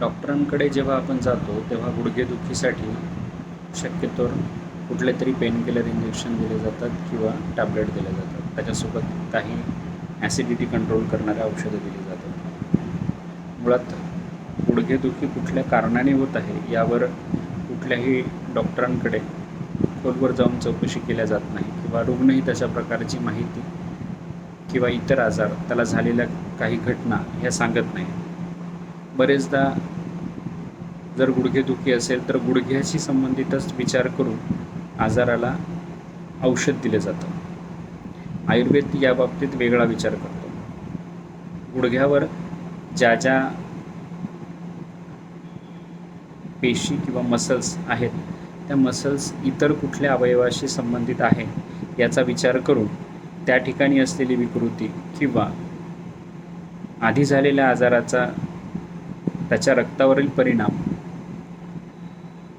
डॉक्टरांकडे जेव्हा आपण जातो तेव्हा गुडघेदुखीसाठी शक्यतोवर कुठले तरी पेनकिलर इंजेक्शन दिले जातात किंवा टॅबलेट दिले जातात. त्याच्यासोबत काही ॲसिडिटी कंट्रोल करणारे औषधं दिली जातात. मुळात गुडघेदुखी कुठल्या कारणाने होत आहे यावर कुठल्याही डॉक्टरांकडे खोलवर जाऊन चौकशी केल्या जात नाही किंवा रुग्णही तशा प्रकारची माहिती किंवा इतर आजार त्याला झालेल्या काही घटना ह्या सांगत नाही. बरेचदा जर गुडघेदुखी असेल तर गुडघ्याशी संबंधितच विचार करून आजाराला औषध दिलं जातं. आयुर्वेद या बाबतीत वेगळा विचार करतो. गुडघ्यावर ज्या ज्या पेशी किंवा मसल्स आहेत त्या मसल्स इतर कुठल्या अवयवाशी संबंधित आहे याचा विचार करून त्या ठिकाणी असलेली विकृती किंवा आधी झालेल्या आजाराचा त्याच्या रक्तावरील परिणाम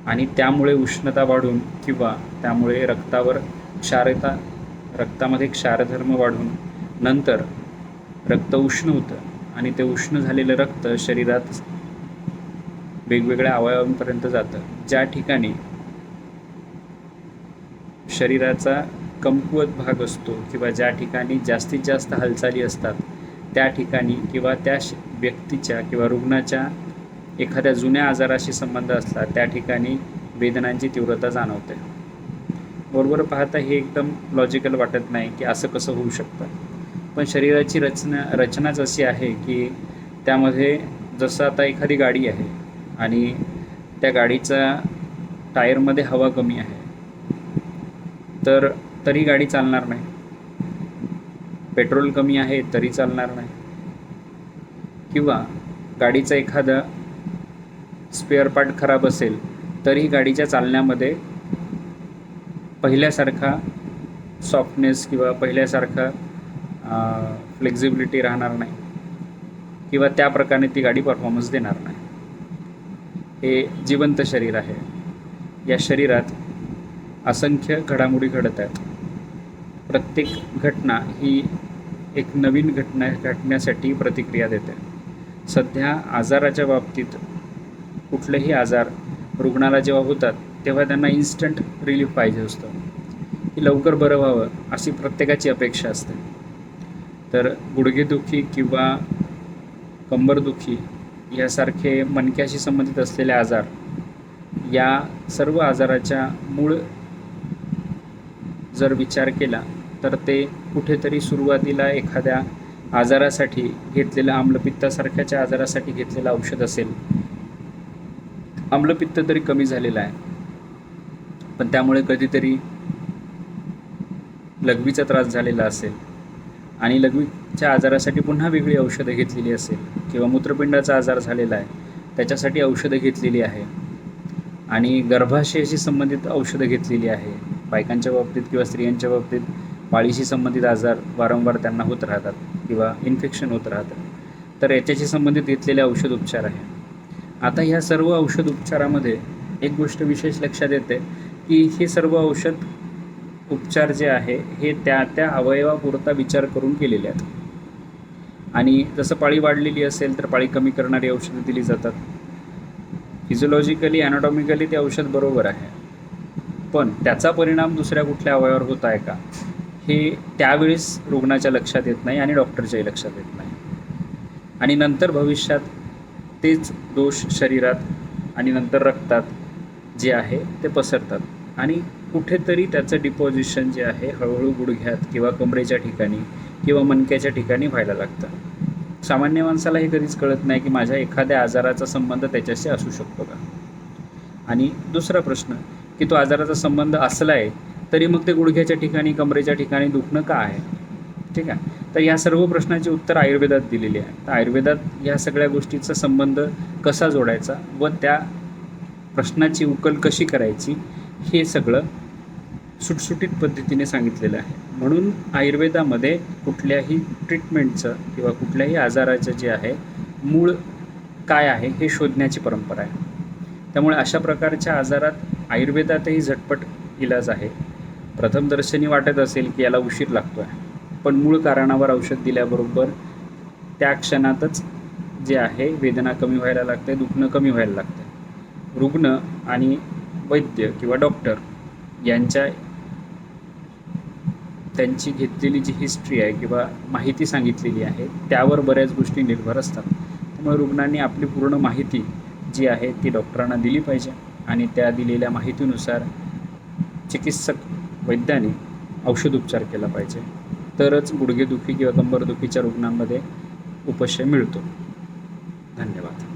आणि त्यामुळे उष्णता वाढून किंवा त्यामुळे रक्तावर क्षारता रक्तामध्ये क्षारधर्म वाढून नंतर रक्त उष्ण होतं आणि ते उष्ण झालेलं रक्त शरीरात वेगवेगळ्या अवयवांपर्यंत जातं. ज्या ठिकाणी शरीराचा कमकुवत भाग असतो किंवा ज्या ठिकाणी जास्तीत जास्त हालचाली असतात त्या ठिकाणी किंवा त्या श- व्यक्तीच्या किंवा रुग्णाच्या एखाद्या जुन्या आजाराशी संबंध असला त्या ठिकाणी वेदनांची तीव्रता जाणवते. बरोबर पाहता हे एकदम लॉजिकल वाटत नाही की असं कसं होऊ शकतं. पण शरीराची रचना रचनाच अशी आहे की त्यामध्ये जसं आता एखादी गाडी आहे आणि त्या गाडीचा टायरमध्ये हवा कमी आहे तर तरी गाडी चालणार नाही. पेट्रोल कमी आहे तरी चालणार नाही. किंवा गाडीचा एखादा स्पेअर पार्ट खराब असेल तरी गाडीच्या चालण्यामध्ये पहिल्यासारखा सॉफ्टनेस किंवा पहिल्यासारखा फ्लेक्झिबिलिटी राहणार नाही. किंवा त्या प्रकारे ती गाडी परफॉर्मन्स देणार नाही. हे जिवंत शरीर आहे. या शरीरात असंख्य घडामोडी घडत आहेत. प्रत्येक घटना ही एक नवीन घटना घटण्यासाठी प्रतिक्रिया देते. सध्या आजाराच्या बाबतीत कुठलेही आजार रुग्णाला जेव्हा होतात तेव्हा त्यांना इन्स्टंट रिलीफ पाहिजे असतं. की लवकर बरं व्हावं अशी प्रत्येकाची अपेक्षा असते. तर गुडघेदुखी किंवा कंबरदुखी यासारखे मणक्याशी संबंधित असलेले आजार या सर्व आजाराच्या मूळ जर विचार केला तर ते कुठेतरी सुरुवातीला एखाद्या आजारासाठी घेतलेलं आम्लपित्तासारख्याच्या आजारासाठी घेतलेलं औषध असेल. आम्लपित्त तरी कमी झालेलं आहे. पण त्यामुळे कधीतरी लघवीचा त्रास झालेला असेल आणि लघवीच्या आजारासाठी पुन्हा वेगळी औषधं घेतलेली असेल किंवा मूत्रपिंडाचा आजार झालेला आहे त्याच्यासाठी औषधं घेतलेली आहे. आणि गर्भाशयाशी संबंधित औषधं घेतलेली आहे. बायकांच्या बाबतीत किंवा स्त्रियांच्या बाबतीत पाळीशी संबंधित आजार वारंवार त्यांना होत राहतात किंवा इन्फेक्शन होत राहतं तर याच्याशी संबंधित घेतलेले औषध उपचार आहे आता ह्या सर्व औषध उपचारामध्ये एक गोष्ट विशेष लक्षात येते की हे सर्व औषध उपचार जे आहे हे त्या त्या अवयवापुरता विचार करून केलेले आहेत. आणि जसं पाळी वाढलेली असेल तर पाळी कमी करणारी औषधं दिली जातात. फिजिओलॉजिकली ॲनाटॉमिकली ते औषध बरोबर आहे. पण त्याचा परिणाम दुसऱ्या कुठल्या अवयवावर होत आहे का? हे त्यावेळेस रुग्णाच्या लक्षात येत नाही आणि डॉक्टरच्याही लक्षात येत नाही. आणि नंतर भविष्यात तेच दोष शरीरात आणि नंतर रक्तात जे आहे ते पसरतात. आणि कुठेतरी त्याचं डिपॉझिशन जे आहे हळूहळू गुडघ्यात किंवा कमरेच्या ठिकाणी किंवा मणक्याच्या ठिकाणी व्हायला लागतं. सामान्य माणसाला हे कधीच कळत नाही की माझ्या एखाद्या आजाराचा संबंध त्याच्याशी असू शकतो का? आणि दुसरा प्रश्न की तो आजाराचा संबंध असला आहे तरी मग ते गुडघ्याच्या ठिकाणी कमरेच्या ठिकाणी दुखणं का आहे? ठीक आहे. तर या सर्व प्रश्नाची उत्तर आयुर्वेदात दिलेली आहे. तर आयुर्वेदात या सगळ्या गोष्टीचा संबंध कसा जोडायचा व त्या प्रश्नाची उकल कशी करायची हे सगळं सुटसुटीत पद्धतीने सांगितलेलं आहे. म्हणून आयुर्वेदामध्ये कुठल्याही ट्रीटमेंटचं किंवा कुठल्याही आजाराचं जे आहे मूळ काय आहे हे शोधण्याची परंपरा आहे. त्यामुळे अशा प्रकारच्या आजारात आयुर्वेदातही झटपट इलाज आहे. प्रथमदर्शनी वाटत असेल की याला उशीर लागतो आहे पण मूळ कारणावर औषध दिल्याबरोबर त्या क्षणातच जे आहे वेदना कमी व्हायला लागते दुखणं कमी व्हायला लागतं. रुग्ण आणि वैद्य किंवा डॉक्टर यांच्या त्यांची घेतलेली जी हिस्ट्री आहे किंवा माहिती सांगितलेली आहे त्यावर बऱ्याच गोष्टी निर्भर असतात. त्यामुळे रुग्णांनी आपली पूर्ण माहिती जी आहे ती डॉक्टरांना दिली पाहिजे आणि त्या दिलेल्या माहितीनुसार चिकित्सक वैद्याने औषधोपचार केला पाहिजे. तरच गुडघेदुखी किंवा कंबरदुखीच्या रुग्णांमध्ये उपशय मिळतो. धन्यवाद.